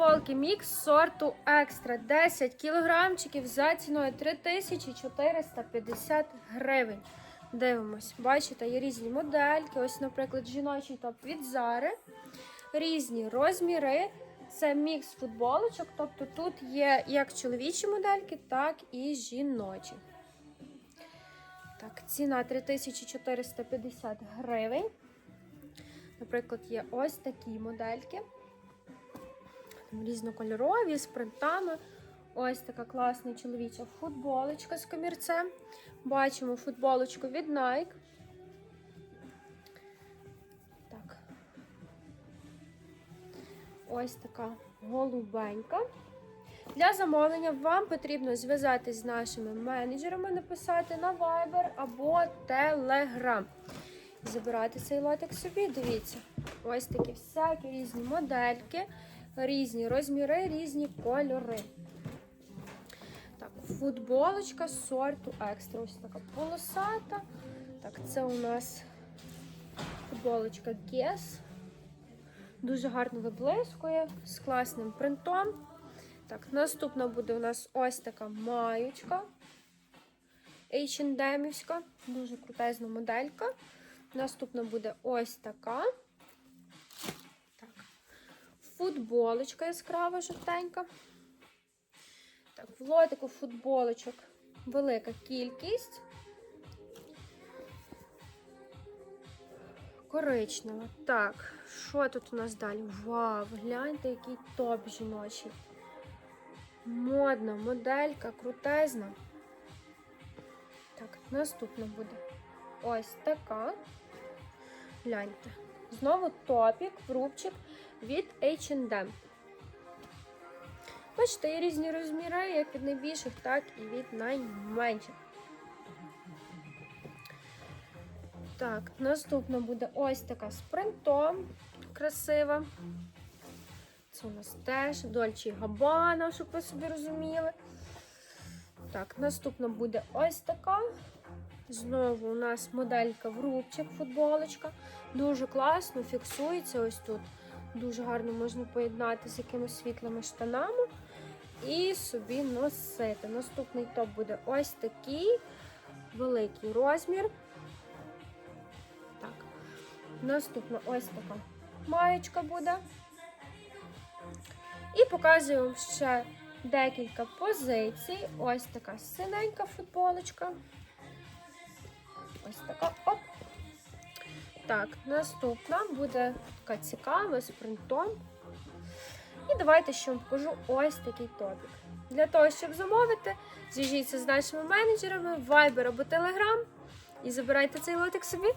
футболки мікс сорту екстра 10 кілограмчиків за ціною 3450 гривень. Дивимось, бачите, є різні модельки. Ось, наприклад, жіночий топ від Зари. Різні розміри. Це мікс футболочок, тобто тут є як чоловічі модельки, так і жіночі. Так, ціна 3450 гривень. Наприклад, є ось такі модельки. Різнокольорові, з принтами. Ось така класна чоловіча футболочка з комірцем. Бачимо футболочку від Nike. Так. Ось така голубенька. Для замовлення вам потрібно зв'язатись з нашими менеджерами, написати на Viber або Telegram. Забирати цей лотик собі, дивіться. Ось такі всякі різні модельки, різні розміри, різні кольори. Так, футболочка сорту екстра. Ось така полосата. Так, це у нас футболочка Guess. Дуже гарно виблискує з класним принтом. Так, наступна буде у нас ось така маючка. H&M-івська. Дуже крутезна моделька. Наступна буде ось така. Футболочка яскрава жовтенька. Так, в лотику футболочок велика кількість. Коричнева. Так, що тут у нас далі? Вау, гляньте, який топ жіночий. Модна моделька, крутезна. Так, наступна буде ось така. Гляньте. Знову топік, рубчик від H&M. Бачите, є різні розміри, як від найбільших, так і від найменших. Так, наступна буде ось така з. Красива. Це у нас теж Дольче Габана, щоб ви собі розуміли. Так, наступна буде ось така. Знову у нас моделька в рубчик, футболочка. Дуже класно, фіксується ось тут. Дуже гарно можна поєднати з якимись світлими штанами і собі носити. Наступний топ буде ось такий великий розмір. Так. Наступна ось така маєчка буде. І показую вам ще декілька позицій. Ось така синенька футболочка. Так, наступна буде така цікава з принтом. І давайте ще вам покажу ось такий топік. Для того, щоб замовити, зв'яжіться з нашими менеджерами, Viber або Telegram і забирайте цей лотик собі.